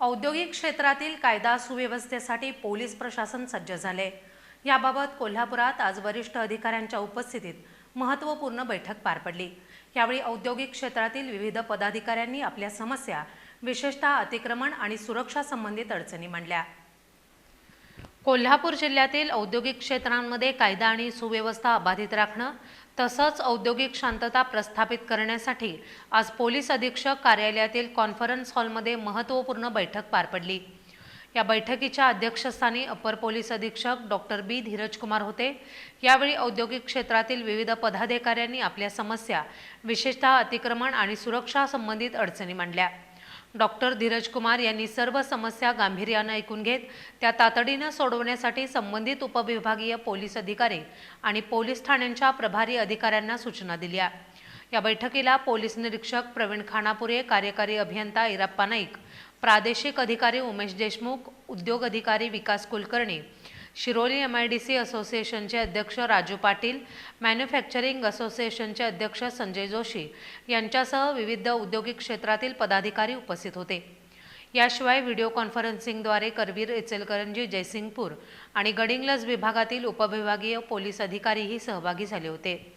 औद्योगिक क्षेत्रातील कायदा सुव्यवस्थेसाठी पोलीस प्रशासन सज्ज झाले. याबाबत कोल्हापुरात आज वरिष्ठ अधिकाऱ्यांच्या उपस्थितीत महत्त्वपूर्ण बैठक पार पडली. यावेळी औद्योगिक क्षेत्रातील विविध पदाधिकाऱ्यांनी आपल्या समस्या विशेषतः अतिक्रमण आणि सुरक्षा संबंधित अडचणी मांडल्या. कोल्हापूर जिल्ह्यातील औद्योगिक क्षेत्रांमध्ये कायदा आणि सुव्यवस्था अबाधित राखणं तसंच औद्योगिक शांतता प्रस्थापित करण्यासाठी आज पोलीस अधीक्षक कार्यालयातील कॉन्फरन्स हॉलमध्ये महत्त्वपूर्ण बैठक पार पडली. या बैठकीच्या अध्यक्षस्थानी अपर पोलीस अधीक्षक डॉक्टर बी. धीरजकुमार होते. यावेळी औद्योगिक क्षेत्रातील विविध पदाधिकाऱ्यांनी आपल्या समस्या विशेषतः अतिक्रमण आणि सुरक्षा संबंधित अडचणी मांडल्या. डॉक्टर धीरज कुमार यांनी सर्व समस्या गांभीर्यानं ऐकून घेत त्या तातडीनं सोडवण्यासाठी संबंधित उपविभागीय पोलीस अधिकारी आणि पोलीस ठाण्यांच्या प्रभारी अधिकाऱ्यांना सूचना दिल्या. या बैठकीला पोलीस निरीक्षक प्रवीण खानापुरे कार्यकारी अभियंता इराप्पा नाईक प्रादेशिक अधिकारी उमेश देशमुख उद्योग अधिकारी Vikas Kulkarni Shiroli M I D C असोसिएशनचे अध्यक्ष राजू पाटील मॅन्युफॅक्चरिंग असोसिएशनचे अध्यक्ष संजय जोशी यांच्यासह विविध औद्योगिक क्षेत्रातील पदाधिकारी उपस्थित होते. याशिवाय व्हिडिओ कॉन्फरन्सिंगद्वारे करवीर इचलकरंजी जयसिंगपूर आणि गडिंग्लज विभागातील उपविभागीय पोलीस अधिकारीही सहभागी झाले होते.